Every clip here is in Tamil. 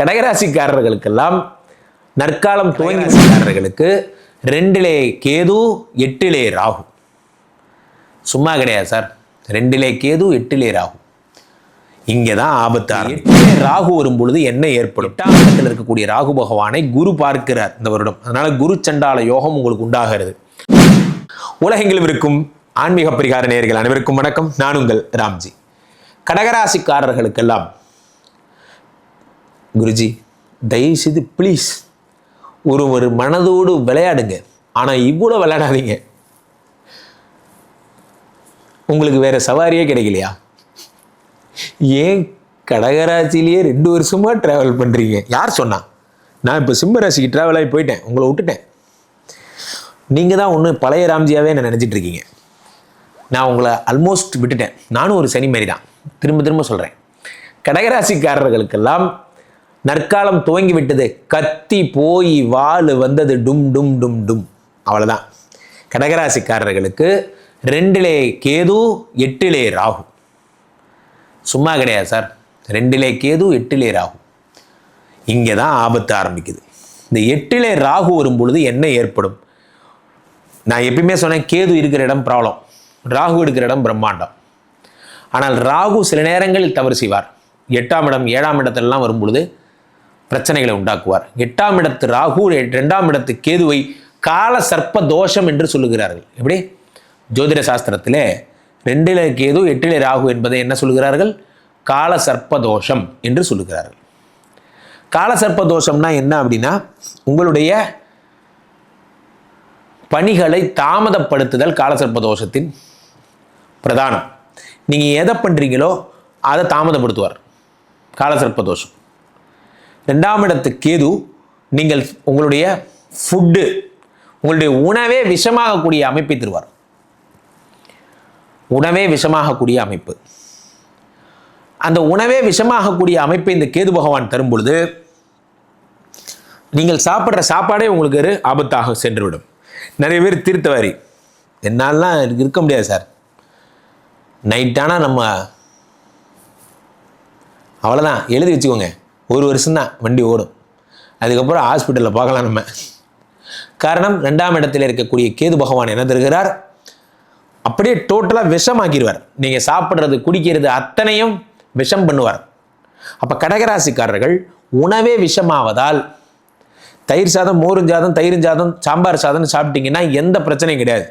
கடகராசிக்காரர்களுக்கெல்லாம் நற்காலம் துவங்கிக்காரர்களுக்கு ரெண்டிலே கேது எட்டிலே ராகு. சும்மா கிடையாது சார். ரெண்டிலே கேது எட்டிலே ராகு. இங்கே தான் ஆபத்து எட்டிலே ராகு வரும்பொழுது என்ன ஏற்படும்? எட்டாம் இடத்தில் இருக்கக்கூடிய ராகு பகவானை குரு பார்க்கிறார் இந்த வருடம். அதனால குரு சண்டால யோகம் உங்களுக்கு உண்டாகிறது. உலகெங்கிலும் இருக்கும் ஆன்மீக பரிகார நேர்கள் அனைவருக்கும் வணக்கம். நான் உங்கள் ராம்ஜி. கடகராசிக்காரர்களுக்கெல்லாம் குருஜி தயவுசெய்து ப்ளீஸ் ஒரு ஒரு மனதோடு விளையாடுங்க. ஆனால் இவ்வளோ விளையாடாதீங்க. உங்களுக்கு வேறு சவாரியே கிடைக்கலையா? ஏன் கடகராசிலேயே ரெண்டு வருஷமாக ட்ராவல் பண்ணுறீங்க யார் சொன்னா? நான் இப்போ சிம்ம ராசிக்கு ட்ராவல் ஆகி போயிட்டேன். உங்களை விட்டுட்டேன். நீங்கள் தான் ஒன்று பழைய ராம்ஜியாவே என்ன நினச்சிட்ருக்கீங்க நான் உங்களை ஆல்மோஸ்ட் விட்டுட்டேன். நானும் ஒரு சனி மாரி தான். திரும்ப திரும்ப சொல்கிறேன் கடகராசிக்காரர்களுக்கெல்லாம் நற்காலம் துவங்கி விட்டது கத்தி போய் வாள் வந்தது டும் டும் டும் டும். அவ்வளோதான் கடகராசிக்காரர்களுக்கு ரெண்டிலே கேது எட்டிலே ராகு. சும்மா கிடையாது சார். ரெண்டிலே கேது எட்டிலே ராகு. இங்கே தான் ஆபத்து ஆரம்பிக்குது. இந்த எட்டிலே ராகு வரும் பொழுது என்ன ஏற்படும்? நான் எப்பயுமே சொன்னேன் கேது இருக்கிற இடம் ப்ராப்ளம். ராகு இருக்கிற இடம் பிரம்மாண்டம். ஆனால் ராகு சில நேரங்களில் தவறு செய்வார். எட்டாம் இடம் ஏழாம் இடத்துலலாம் வரும்பொழுது பிரச்சனைகளை உண்டாக்குவார். எட்டாம் இடத்து ராகு ரெண்டாம் இடத்து கேதுவை கால சர்ப்ப தோஷம் என்று சொல்லுகிறார்கள். எப்படி? ஜோதிட சாஸ்திரத்திலே ரெண்டில கேது எட்டிலே ராகு என்பதை என்ன சொல்லுகிறார்கள்? கால சர்ப்ப தோஷம் என்று சொல்லுகிறார்கள். கால சர்ப்ப தோஷம்னா என்ன அப்படின்னா உங்களுடைய பணிகளை தாமதப்படுத்துதல் காலசர்ப்ப தோஷத்தின் பிரதானம். நீங்கள் எதை பண்ணுறீங்களோ அதை தாமதப்படுத்துவார். காலசர்ப்ப தோஷம். ரெண்டாம் இடத்து கேது நீங்கள் உங்களுடைய ஃபுட்டு உங்களுடைய உணவே விஷமாகக்கூடிய அமைப்பை தருவார். உணவே விஷமாகக்கூடிய அமைப்பு. அந்த உணவே விஷமாகக்கூடிய அமைப்பை இந்த கேது பகவான் தரும் பொழுது நீங்கள் சாப்பிட்ற சாப்பாடே உங்களுக்கு ஒரு ஆபத்தாக சென்றுவிடும். நிறைய பேர் தீர்த்தவாரி என்னாலாம் இருக்க முடியாது சார். நைட்டானா நம்ம அவ்வளோதான் எழுதி வச்சுக்கோங்க. ஒரு வருஷம் தான் வண்டி ஓடும். அதுக்கப்புறம் ஹாஸ்பிட்டலில் பார்க்கலாம் நம்ம. காரணம் ரெண்டாம் இடத்தில் இருக்கக்கூடிய கேது பகவான் என்ன தருகிறார்? அப்படியே டோட்டலாக விஷமாக்கிடுவார். நீங்கள் சாப்பிட்றது குடிக்கிறது அத்தனையும் விஷம் பண்ணுவார். அப்போ கடகராசிக்காரர்கள் உணவே விஷமாவதால் தயிர் சாதம் மோரும் சாதம் தயிர் சாதம் சாம்பார் சாதம் சாப்பிட்டீங்கன்னா எந்த பிரச்சனையும் கிடையாது.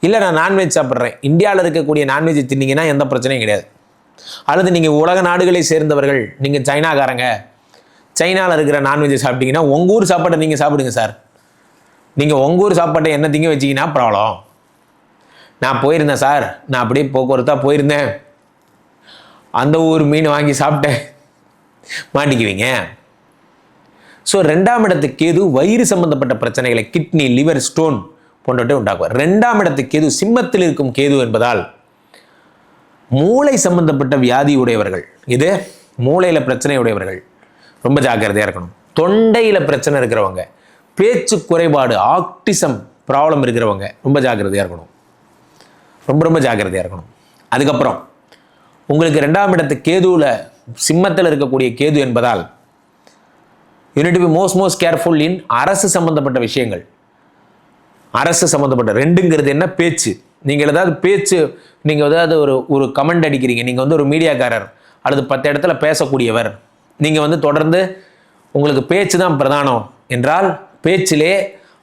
இல்லை நான் நான்வெஜ் சாப்பிட்றேன். இந்தியாவில் இருக்கக்கூடிய நான்வெஜ் தின்னிங்கன்னா எந்த பிரச்சனையும் கிடையாது. அல்லது நீங்கள் உலக நாடுகளை சேர்ந்தவர்கள் நீங்கள் சைனாக்காரங்க சைனாவில் இருக்கிற நான்வெஜ் சாப்பிட்டீங்கன்னா உங்கள் ஊர் சாப்பாட்டை நீங்கள் சாப்பிடுங்க சார். நீங்கள் உங்கள் ஊர் சாப்பாட்டை என்ன திங்க வச்சிங்கன்னா ப்ராப்ளம் நான் போயிருந்தேன் சார். நான் அப்படியே போக்குவரத்தாக போயிருந்தேன். அந்த ஊர் மீன் வாங்கி சாப்பிட்டேன். மாட்டிக்குவீங்க. ஸோ ரெண்டாம் இடத்து கேது வயிறு சம்பந்தப்பட்ட பிரச்சனைகளை கிட்னி லிவர் ஸ்டோன் போன்றவற்றை உண்டாக்குவார். ரெண்டாம் இடத்து கேது சிம்மத்தில் இருக்கும் கேது என்பதால் மூளை சம்பந்தப்பட்ட வியாதி உடையவர்கள். இது மூளையில் பிரச்சனை உடையவர்கள். ரொம்ப ஜாக்கிரதையாக இருக்கணும். தொண்டையில் பிரச்சனை இருக்கிறவங்க பேச்சு குறைபாடு ஆக்டிசம் ப்ராப்ளம் இருக்கிறவங்க ரொம்ப ஜாக்கிரதையாக இருக்கணும். ரொம்ப ரொம்ப ஜாக்கிரதையாக இருக்கணும். அதுக்கப்புறம் உங்களுக்கு ரெண்டாம் இடத்து கேதுவில் சிம்மத்தில் இருக்கக்கூடிய கேது என்பதால் you need be most most careful in அரசு சம்பந்தப்பட்ட விஷயங்கள். அரசு சம்மந்தப்பட்ட ரெண்டுங்கிறது என்ன? பேச்சு. நீங்கள் ஏதாவது பேச்சு நீங்கள் ஏதாவது ஒரு ஒரு கமெண்ட் அடிக்கிறீங்க. நீங்கள் வந்து ஒரு மீடியாக்காரர் அல்லது பத்து இடத்துல பேசக்கூடியவர். நீங்கள் வந்து தொடர்ந்து உங்களுக்கு பேச்சு தான் பிரதானம். என்றால் பேச்சிலே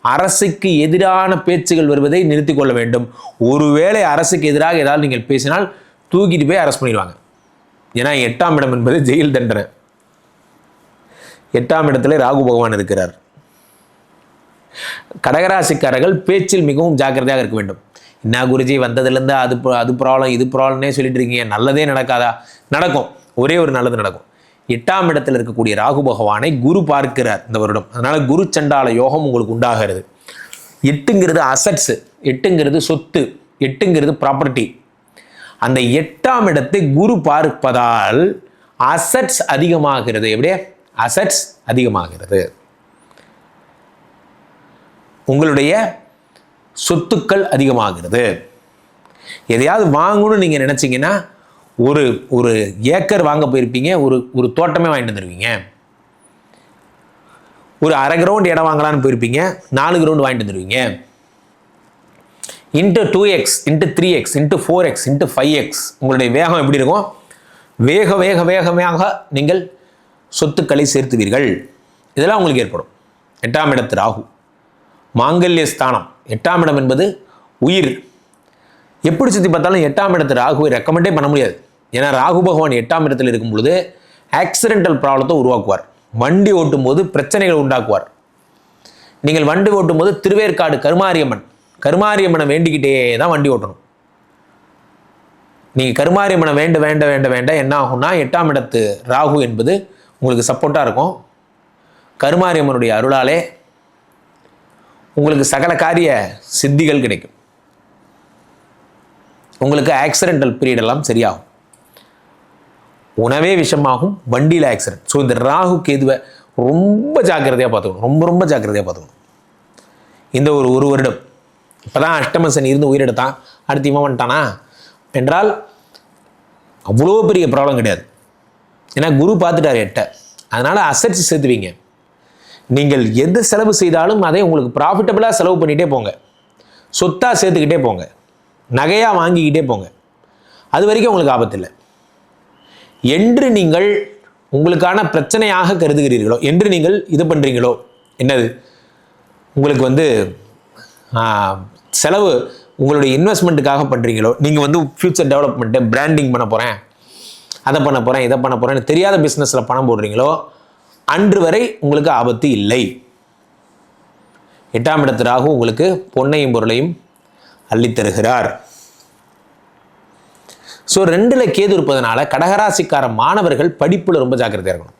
அரசுக்கு எதிரான பேச்சுகள் வருவதை நிறுத்தி கொள்ள வேண்டும். ஒருவேளை அரசுக்கு எதிராக ஏதாவது நீங்கள் பேசினால் தூக்கிட்டு போய் அரெஸ்ட் பண்ணிடுவாங்க. ஏன்னா எட்டாம் இடம் என்பது ஜெயில் தண்டனை. எட்டாம் இடத்துல ராகு பகவான் இருக்கிறார். கடகராசிக்காரர்கள் பேச்சில் மிகவும் ஜாக்கிரதையாக இருக்க வேண்டும். என்ன குருஜி வந்ததுலேருந்து அது அது ப்ராப்ளம் இது ப்ராப்ளம்னே சொல்லிட்டு இருக்கீங்க. நல்லதே நடக்காதா? நடக்கும். ஒரே ஒரு நல்லது நடக்கும். எட்டாம் இடத்தில் இருக்கக்கூடிய ராகு பகவானை குரு பார்க்கிறார் இந்த வருடம். அதனால குரு சண்டால யோகம் உங்களுக்கு உண்டாகிறது. எட்டுங்கிறது அசட்ஸு எட்டுங்கிறது சொத்து எட்டுங்கிறது ப்ராப்பர்ட்டி அந்த எட்டாம் இடத்தை குரு பார்ப்பதால் அசட்ஸ் அதிகமாகிறது. எப்படியே? அசட்ஸ் அதிகமாகிறது. உங்களுடைய சொத்துக்கள் அதிகமாகிறது. எதையாவது வாங்கணும்னு நீங்கள் நினச்சிங்கன்னா ஒரு ஒரு ஏக்கர் வாங்க போயிருப்பீங்க ஒரு ஒரு தோட்டமே வாங்கிட்டு வந்துடுவீங்க ஒரு அரை கிரவுண்ட் இடம் வாங்கலான்னு போயிருப்பீங்க நாலு கிரவுண்ட் வாங்கிட்டு வந்துடுவீங்க into two x into three x into four x into five x உங்களுடைய வேகம் எப்படி இருக்கும்? வேக வேக வேகமாக நீங்கள் சொத்துக்களை சேர்த்துவீர்கள். இதெல்லாம் உங்களுக்கு ஏற்படும். எட்டாம் இடத்து ராகு. மாங்கல்ய ஸ்தானம். எட்டாம் இடம் என்பது உயிர். எப்படி சுற்றி பார்த்தாலும் எட்டாம் இடத்து ராகுவை ரெக்கமெண்டே பண்ண முடியாது. ஏன்னா ராகு பகவான் எட்டாம் இடத்தில் இருக்கும் பொழுது ஆக்சிடென்டல் ப்ராப்ளத்தை உருவாக்குவார். வண்டி ஓட்டும் போது பிரச்சனைகள் உண்டாக்குவார். நீங்கள் வண்டி ஓட்டும் போது திருவேற்காடு கருமாரியம்மன். கருமாரியம்மனை வேண்டிக்கிட்டே தான் வண்டி ஓட்டணும். நீங்கள் கருமாரியம்மனை வேண்ட வேண்ட வேண்ட வேண்ட என்ன ஆகும்னா எட்டாம் இடத்து ராகு என்பது உங்களுக்கு சப்போர்ட்டாக இருக்கும். கருமாரியம்மனுடைய அருளாலே உங்களுக்கு சகல காரிய சித்திகள் கிடைக்கும். உங்களுக்கு ஆக்சிடென்டல் பீரியட் எல்லாம் சரியாகும். உணவே விஷமாகும் வண்டியில் ஆக்சிடென்ட் ஸோ இந்த ராகு கேதுவை ரொம்ப ஜாக்கிரதையாக பார்த்துக்கணும். ரொம்ப ரொம்ப ஜாக்கிரதையாக பார்த்துக்கணும். இந்த ஒரு ஒரு வருடம். இப்போ தான் அஷ்டம சனி இருந்து உயிரெடுத்தான். அடுத்து இவன் வந்துட்டானா? என்றால் அவ்வளோ பெரிய ப்ராப்ளம் கிடையாது. ஏன்னா குரு பார்த்துட்டார் எட்ட. அதனால் அசர்ச்சி சேர்த்துவீங்க நீங்கள் எந்த செலவு செய்தாலும் அதை உங்களுக்கு ப்ராஃபிட்டபுளாக செலவு பண்ணிகிட்டே போங்க. சொத்தாக சேர்த்துக்கிட்டே போங்க. நகையாக வாங்கிக்கிட்டே போங்க. அது வரைக்கும் உங்களுக்கு ஆபத்து இல்லை என்று நீங்கள் உங்களுக்கான பிரச்சனையாக கருதுகிறீர்களோ என்று நீங்கள் இது பண்ணுறீங்களோ என்னது? உங்களுக்கு வந்து செலவு உங்களுடைய இன்வெஸ்ட்மெண்ட்டுக்காக பண்ணுறீங்களோ நீங்கள் வந்து ஃப்யூச்சர் டெவலப்மெண்ட்டு பிராண்டிங் பண்ண போகிறேன் அதை பண்ண போகிறேன் இதை பண்ண போகிறேன்னு தெரியாத பிஸ்னஸில் பணம் போடுறீங்களோ அன்று வரை உங்களுக்கு ஆபத்து இல்லை. எட்டாம் இடத்து ராகு உங்களுக்கு பொன்னையும் பொருளையும் அள்ளித் தருகிறார். ஸோ ரெண்டில் கேது இருப்பதனால கடகராசிக்கார மாணவர்கள் படிப்பில் ரொம்ப ஜாக்கிரதையாக இருக்கணும்.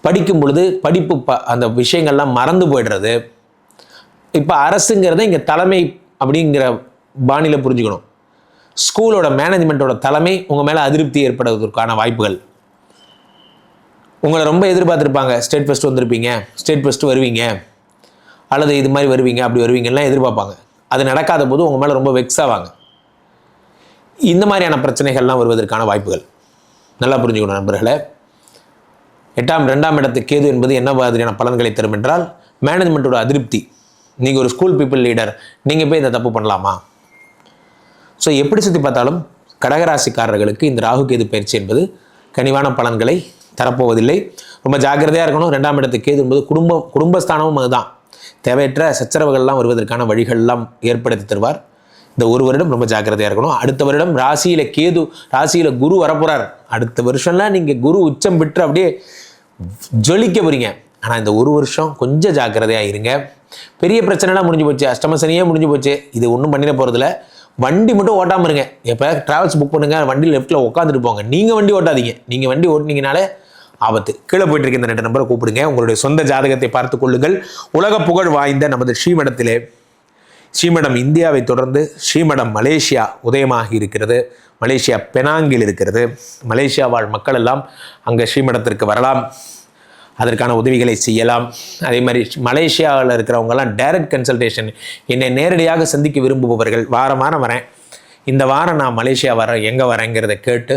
படிக்கும் பொழுது படிப்பு ப அந்த விஷயங்கள்லாம் மறந்து போயிடுறது. இப்போ அரசுங்கிறத இங்கே தலைமை அப்படிங்கிற பாணியில் புரிஞ்சுக்கணும். ஸ்கூலோட மேனேஜ்மெண்ட்டோட தலைமை உங்கள் மேலே அதிருப்தி ஏற்படுவதற்கான வாய்ப்புகள். உங்களை ரொம்ப எதிர்பார்த்துருப்பாங்க. ஸ்டேட் ஃபஸ்ட் வந்திருப்பீங்க. ஸ்டேட் ஃபஸ்ட்டு வருவீங்க. அல்லது இது மாதிரி வருவீங்க அப்படி வருவீங்கலாம் எதிர்பார்ப்பாங்க. அது நடக்காத போது உங்கள் மேலே ரொம்ப வெக்ஸ் ஆவாங்க. இந்த மாதிரியான பிரச்சனைகள்லாம் வருவதற்கான வாய்ப்புகள். நல்லா புரிஞ்சுக்கணும் நண்பர்களே. எட்டாம் ரெண்டாம் இடத்து கேது என்பது என்ன மாதிரியான பலன்களை தரும் என்றால் மேனேஜ்மெண்ட்டோட அதிருப்தி. நீங்கள் ஒரு ஸ்கூல் பீப்புள் லீடர் நீங்கள் போய் இந்த தப்பு பண்ணலாமா? ஸோ எப்படி சுற்றி பார்த்தாலும் கடகராசிக்காரர்களுக்கு இந்த ராகு கேது பயிற்சி என்பது கனிவான பலன்களை தரப்போவதில்லை. ரொம்ப ஜாக்கிரதையாக இருக்கணும். ரெண்டாம் இடத்து கேது என்பது குடும்ப குடும்பஸ்தானமும் அதுதான். தேவையற்ற சச்சரவுகள்லாம் வருவதற்கான வழிகள்லாம் ஏற்படுத்தி தருவார். இந்த ஒரு வருடம் ரொம்ப ஜாக்கிரதையாக இருக்கணும். அடுத்த வருடம் ராசியில் கேது ராசியில் குரு வரப்போகிறார் அடுத்த வருஷம்லாம் நீங்கள் குரு உச்சம் பெற்று அப்படியே ஜொலிக்க போகிறீங்க ஆனால் இந்த ஒரு வருஷம் கொஞ்சம் ஜாக்கிரதையாக இருங்க. பெரிய பிரச்சனைலாம் முடிஞ்சு போச்சு. அஷ்டம சனியே முடிஞ்சு போச்சு. இது ஒன்றும் பண்ணிட போகிறதில்ல வண்டி மட்டும் ஓட்டாமல் இருங்க. எப்போ ட்ராவல்ஸ் புக் பண்ணுங்க. வண்டி லெஃப்ட்டில் உட்காந்துட்டு போங்க. நீங்கள் வண்டி ஓட்டாதீங்க. நீங்கள் வண்டி ஓட்டினீங்கனாலே ஆபத்து. கீழே போயிட்டு இருக்க இந்த ரெண்டு நம்பரை கூப்பிடுங்க. உங்களுடைய சொந்த ஜாதகத்தை பார்த்து கொள்ளுங்கள். உலக புகழ் வாய்ந்த நமது ஸ்ரீமடத்திலே ஸ்ரீமடம் இந்தியாவை தொடர்ந்து ஸ்ரீமடம் மலேசியா உதயமாகி இருக்கிறது. மலேசியா பெனாங்கில் இருக்கிறது. மலேசியா வாழ் மக்கள் எல்லாம் அங்கே ஸ்ரீமடத்திற்கு வரலாம். அதற்கான உதவிகளை செய்யலாம். அதே மாதிரி மலேசியாவில் இருக்கிறவங்கெல்லாம் டைரக்ட் கன்சல்டேஷன் என்னை நேரடியாக சந்திக்க விரும்புபவர்கள். வாரம் வாரம் வரேன். இந்த வாரம் நான் மலேசியா வரேன் எங்கே வரேங்கிறத கேட்டு